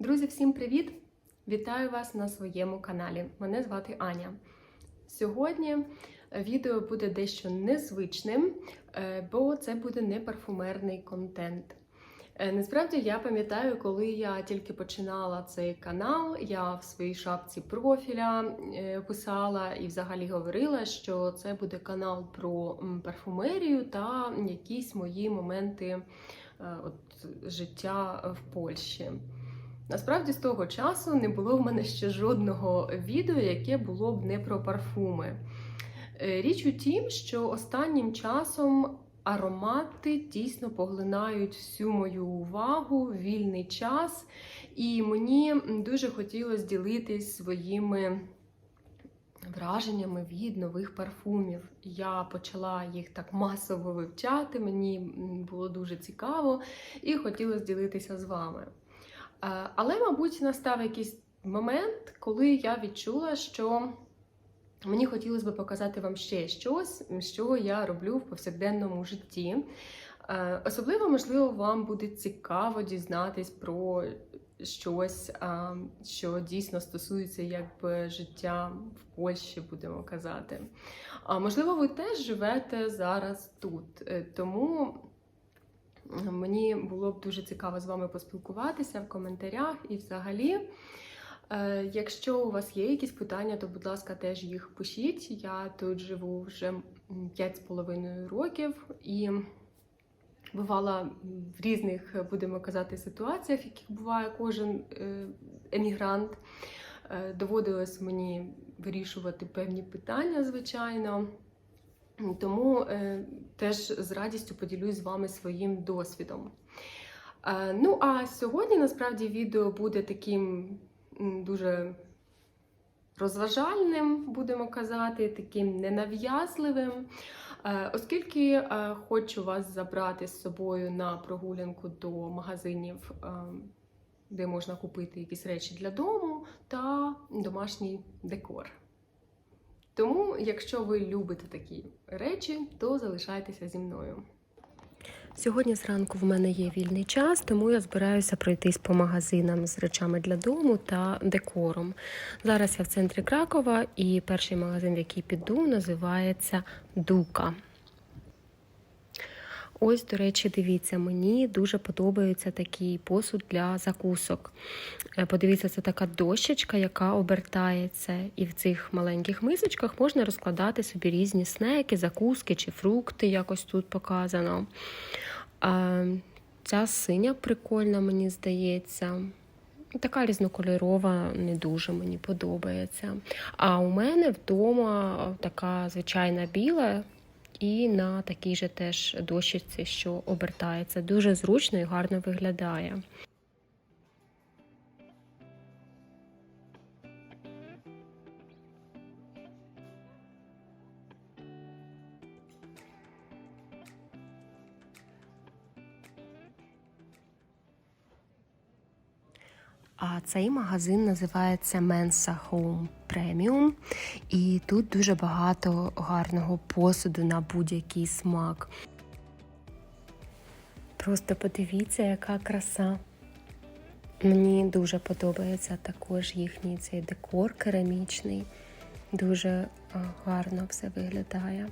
Друзі, всім привіт! Вітаю вас на своєму каналі. Мене звати Аня. Сьогодні відео буде дещо незвичним, е, бо це буде не парфумерний контент. Е, Насправді я пам'ятаю, коли я тільки починала цей канал, я в своїй шапці профіля е, писала і взагалі говорила, що це буде канал про парфумерію та якісь мої моменти е, от, життя в Польщі. Насправді з того часу не було в мене ще жодного відео, яке було б не про парфуми. Е, Річ у тім, що останнім часом аромати дійсно поглинають всю мою увагу, вільний час, і мені дуже хотілося ділитись своїми враженнями від нових парфумів. Я почала їх так масово вивчати, мені було дуже цікаво і хотілося ділитися з вами. Але, мабуть, настав якийсь момент, коли я відчула, що мені хотілося б показати вам ще щось, що я роблю в повсякденному житті. Особливо, можливо, вам буде цікаво дізнатись про щось, що дійсно стосується якби життя в Польщі, будемо казати. Можливо, ви теж живете зараз тут. Е, Тому Мені було б дуже цікаво з вами поспілкуватися в коментарях і взагалі. Е, Якщо у вас є якісь питання, то, будь ласка, теж їх пишіть. Я тут живу вже 5,5 років і бувала в різних, будемо казати, ситуаціях, яких буває кожен е, емігрант. Е, Доводилось мені вирішувати певні питання, звичайно. Тому е, теж з радістю поділюсь з вами своїм досвідом. Е, ну, а сьогодні насправді відео буде таким дуже розважальним, будемо казати, таким ненав'язливим. Е, Оскільки е, хочу вас забрати з собою на прогулянку до магазинів, е, де можна купити якісь речі для дому та домашній декор. Тому, якщо ви любите такі речі, то залишайтеся зі мною. Сьогодні зранку в мене є вільний час, тому я збираюся пройтись по магазинам з речами для дому та декором. Зараз я в центрі Кракова, і перший магазин, в який піду, називається Дука. Ось, до речі, дивіться, мені дуже подобається такий посуд для закусок. Е, Подивіться, це така дощечка, яка обертається, і в цих маленьких мисочках можна розкладати собі різні снеки, закуски чи фрукти, якось тут показано. Ця синя прикольна, мені здається. Така різнокольорова не дуже мені подобається. А у мене вдома така звичайна біла. І на такій же теж дощечці, що обертається. Дуже зручно і гарно виглядає. Цей магазин називається Mensa Home Premium. І тут дуже багато гарного посуду на будь-який смак. Просто подивіться, яка краса. Мені дуже подобається також їхній цей декор керамічний. Дуже гарно все виглядає.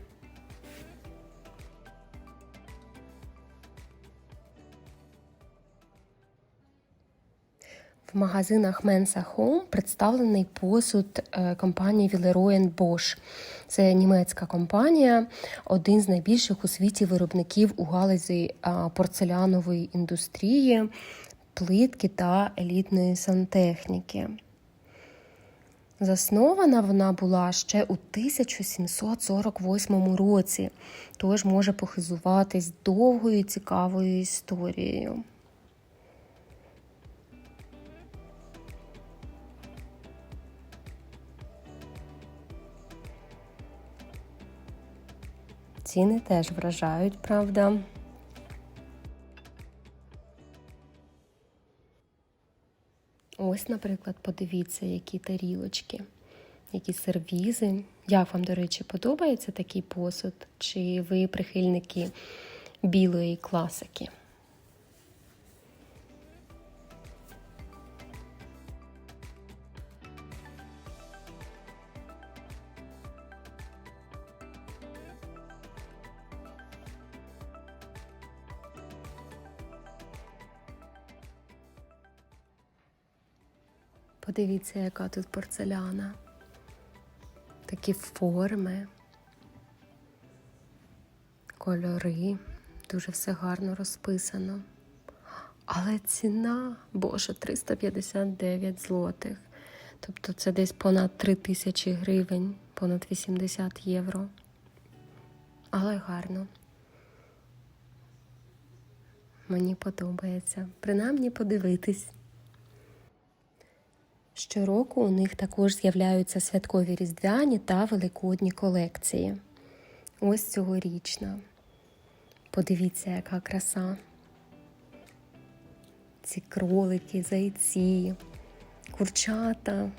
В магазинах Mensa Home представлений посуд е, компанії Villeroy Bosch. Це німецька компанія, один з найбільших у світі виробників у галузі порцелянової індустрії, плитки та елітної сантехніки. Заснована вона була ще у 1748 році, тож може похизуватись довгою і цікавою історією. Ціни теж вражають, правда. Ось, наприклад, подивіться, які тарілочки, які сервізи. Як вам, до речі, подобається такий посуд? Чи ви прихильники білої класики? Подивіться, яка тут порцеляна. Такі форми, кольори, дуже все гарно розписано. Але ціна, боже, 359 злотих. Тобто це десь понад 3 тисячі гривень, понад 80 євро. Але гарно. Мені подобається. Принаймні подивитись. Щороку у них також з'являються святкові різдвяні та великодні колекції. Ось цьогорічна. Подивіться, яка краса. Ці кролики, зайці, курчата.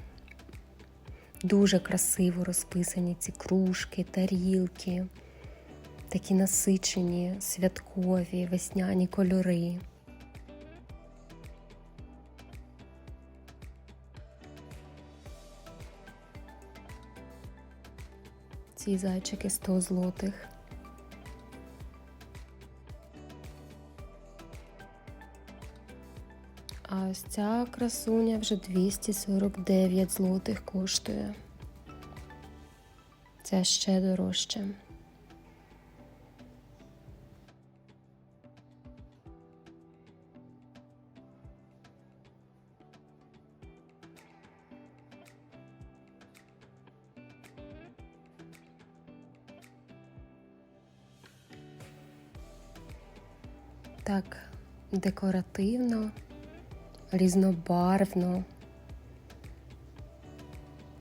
Дуже красиво розписані ці кружки, тарілки, такі насичені, святкові, весняні кольори. Ці зайчики 100 злотих. А ось ця красуня вже 249 злотих коштує. Це ще дорожче. Так декоративно, різнобарвно.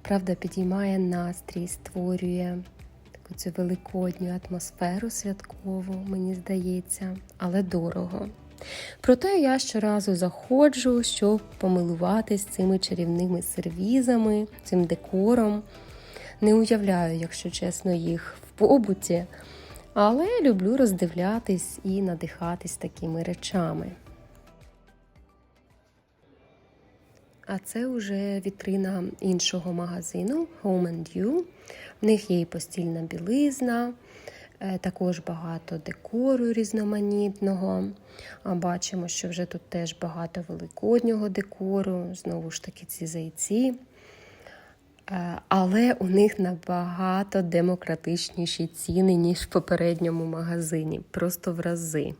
Правда, підіймає настрій, створює таку цю великодню атмосферу святкову, мені здається, але дорого. Проте я щоразу заходжу, щоб помилуватись цими чарівними сервізами, цим декором. Не уявляю, якщо чесно, їх в побуті, але люблю роздивлятись і надихатись такими речами. А це вже вітрина іншого магазину Home and You. В них є і постільна білизна, е, також багато декору різноманітного. А Бачимо, що вже тут теж багато великоднього декору, знову ж таки, ці зайці. Е, Але у них набагато демократичніші ціни, ніж в попередньому магазині, просто в рази.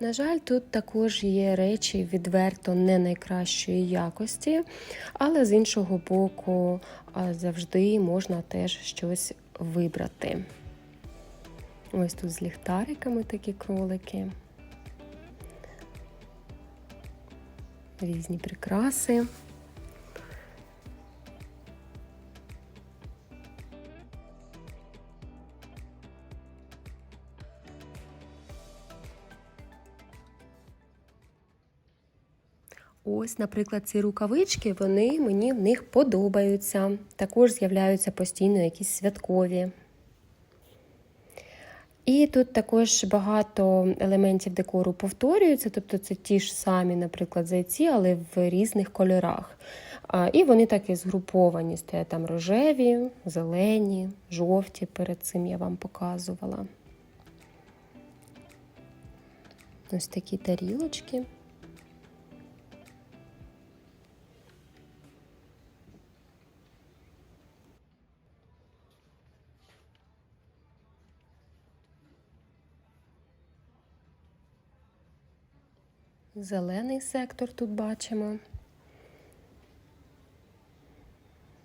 На жаль, тут також є речі відверто не найкращої якості, але з іншого боку, завжди можна теж щось вибрати. Ось тут з ліхтариками такі кролики. Різні прикраси. Ось, наприклад, ці рукавички, вони мені в них подобаються. Також з'являються постійно якісь святкові. І тут також багато елементів декору повторюються, тобто це ті ж самі, наприклад, зайці, але в різних кольорах. І вони так і згруповані, стоять там рожеві, зелені, жовті. Перед цим я вам показувала. Ось такі тарілочки. Зелений сектор тут бачимо.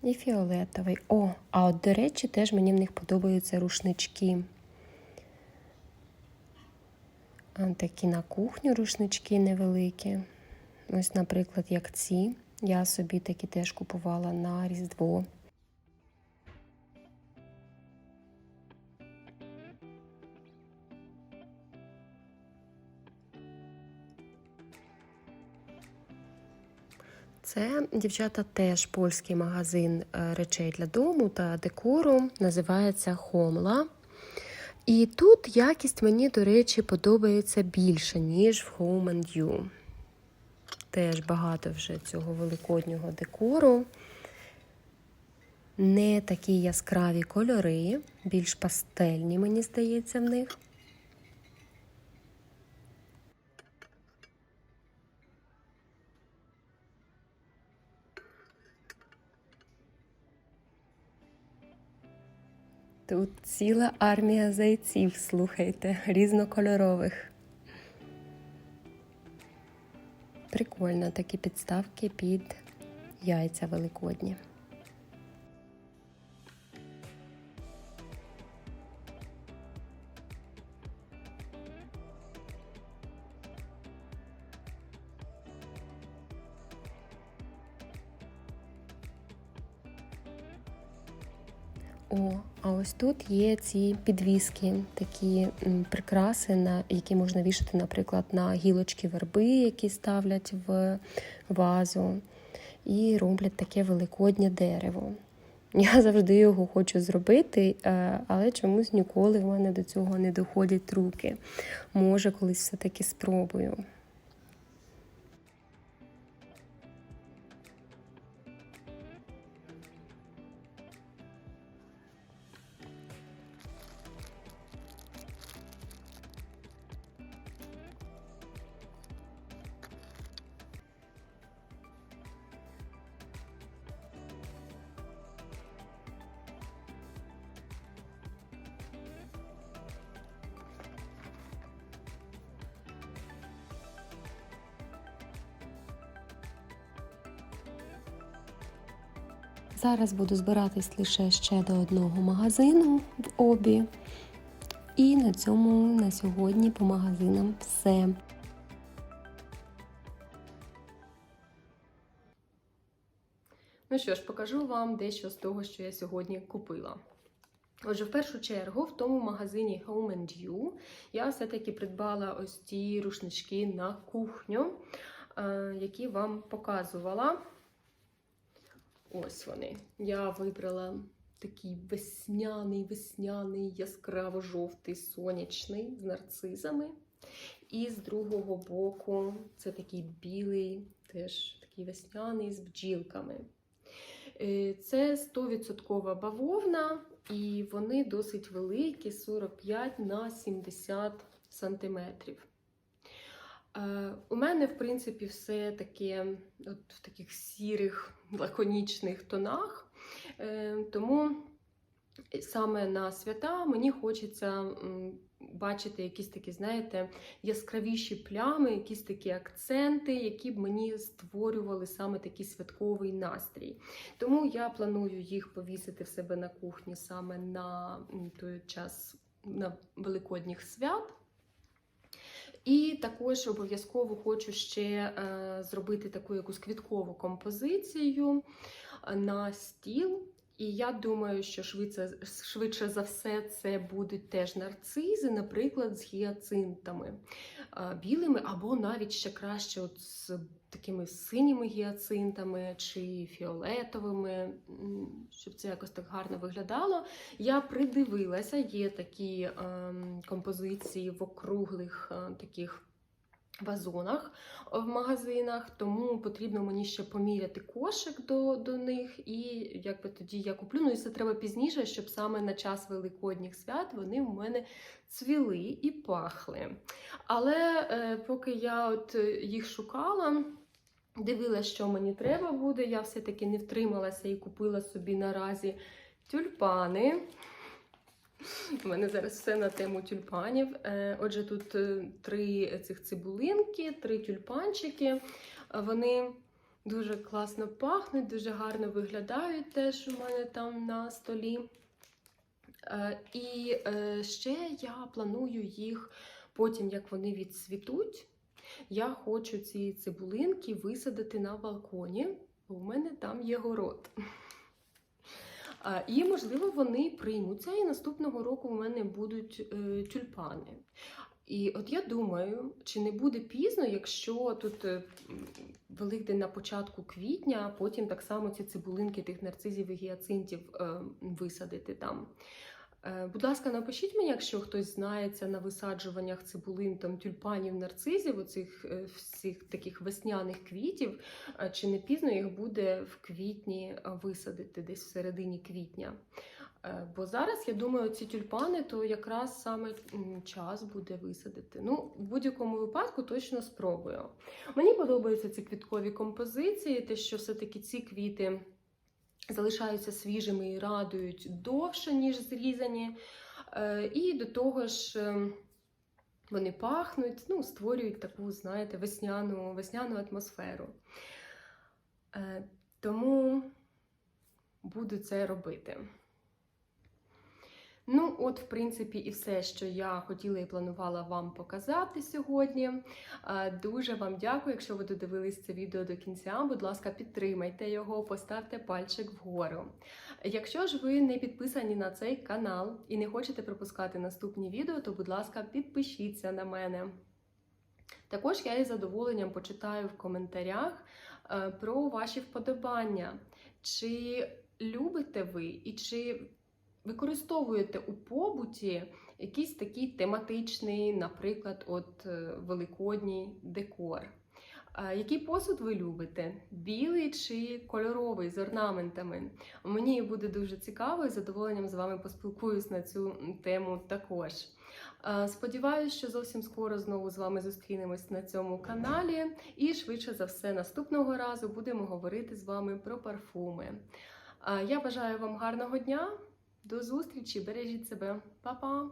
І фіолетовий. О, а от, до речі, теж мені в них подобаються рушнички. А такі на кухню рушнички невеликі. Ось, наприклад, як ці. Я собі такі теж купувала на Різдво. Це, дівчата, теж польський магазин е, речей для дому та декору. Називається Хомла. І тут якість мені, до речі, подобається більше, ніж в Home and You. Теж багато вже цього великоднього декору. Не такі яскраві кольори, більш пастельні, мені здається, в них. Тут ціла армія зайців, слухайте, різнокольорових. Прикольно такі підставки під яйця великодні. Ось тут є ці підвіски, такі прикраси, на які можна вішати, наприклад, на гілочки верби, які ставлять в вазу, і роблять таке великоднє дерево. Я завжди його хочу зробити, е, але чомусь ніколи в мене до цього не доходять руки. Може, колись все-таки спробую. Зараз буду збиратись лише ще до одного магазину в обі. І на цьому на сьогодні по магазинам все. Ну що ж, покажу вам дещо з того, що я сьогодні купила. Отже, в першу чергу, в тому магазині Home and You я все-таки придбала ось ті рушнички на кухню, е, які вам показувала. Ось вони. Я вибрала такий весняний, весняний, яскраво-жовтий, сонячний з нарцизами. І з другого боку це такий білий, теж такий весняний з бджілками. Е, Це 100% бавовна, і вони досить великі 45 на 70 сантиметрів. Е, У мене, в принципі, все таке от в таких сірих, лаконічних тонах. Е, Тому саме на свята мені хочеться бачити якісь такі, знаєте, яскравіші плями, якісь такі акценти, які б мені створювали саме такий святковий настрій. Тому я планую їх повісити в себе на кухні саме на той час на великодніх свят. І також обов'язково хочу ще е, зробити таку якусь квіткову композицію е, на стіл. І я думаю, що швидше, швидше за все це будуть теж нарцизи, наприклад, з гіацинтами е, білими, або навіть ще краще от з такими синіми гіацинтами чи фіолетовими, щоб це якось так гарно виглядало. Я придивилася, є такі ем, композиції в округлих е, таких вазонах в магазинах, тому потрібно мені ще поміряти кошик до, до них, і якби тоді я куплю. Ну і це треба пізніше, щоб саме на час великодніх свят вони в мене цвіли і пахли. Але е, поки я от е, їх шукала. Дивилася, що мені треба буде. Я все-таки не втрималася і купила собі наразі тюльпани. У мене зараз все на тему тюльпанів. Е, Отже, тут е, три цих цибулинки, три тюльпанчики. Вони дуже класно пахнуть, дуже гарно виглядають теж у мене там на столі. Е, І ще я планую їх потім, як вони відцвітуть. Я хочу ці цибулинки висадити на балконі, бо в мене там є город. І, можливо, вони приймуться, і наступного року в мене будуть е, тюльпани. І от я думаю, чи не буде пізно, якщо тут е, Великдень на початку квітня, а потім так само ці цибулинки тих нарцизів і гіацинтів е, висадити там. Е, Будь ласка, напишіть мені, якщо хтось знається на висаджуваннях цибулин, там тюльпанів, нарцизів, оцих е, всіх таких весняних квітів, е, чи не пізно їх буде в квітні висадити, десь в середині квітня. Бо зараз я думаю, ці тюльпани то якраз саме час буде висадити. Ну, в будь-якому випадку точно спробую. Мені подобаються ці квіткові композиції, те, що все-таки ці квіти залишаються свіжими і радують довше, ніж зрізані. Е, І до того ж. е, Вони пахнуть, ну, створюють таку, знаєте, весняну, весняну атмосферу. Е, Тому буду це робити. Ну, от, в принципі, і все, що я хотіла і планувала вам показати сьогодні. Е, Дуже вам дякую, якщо ви додивились це відео до кінця. Будь ласка, підтримайте його, поставте пальчик вгору. Якщо ж ви не підписані на цей канал і не хочете пропускати наступні відео, то, будь ласка, підпишіться на мене. Також я із задоволенням почитаю в коментарях е, про ваші вподобання. Чи любите ви і чи використовуєте у побуті якийсь такий тематичний, наприклад, от е, великодній декор? Який посуд ви любите? Білий чи кольоровий з орнаментами? Мені буде дуже цікаво і задоволенням з вами поспілкуюсь на цю тему також. Сподіваюсь, що зовсім скоро знову з вами зустрінемось на цьому каналі, і швидше за все, наступного разу будемо говорити з вами про парфуми. Я бажаю вам гарного дня, до зустрічі, бережіть себе, Па-па!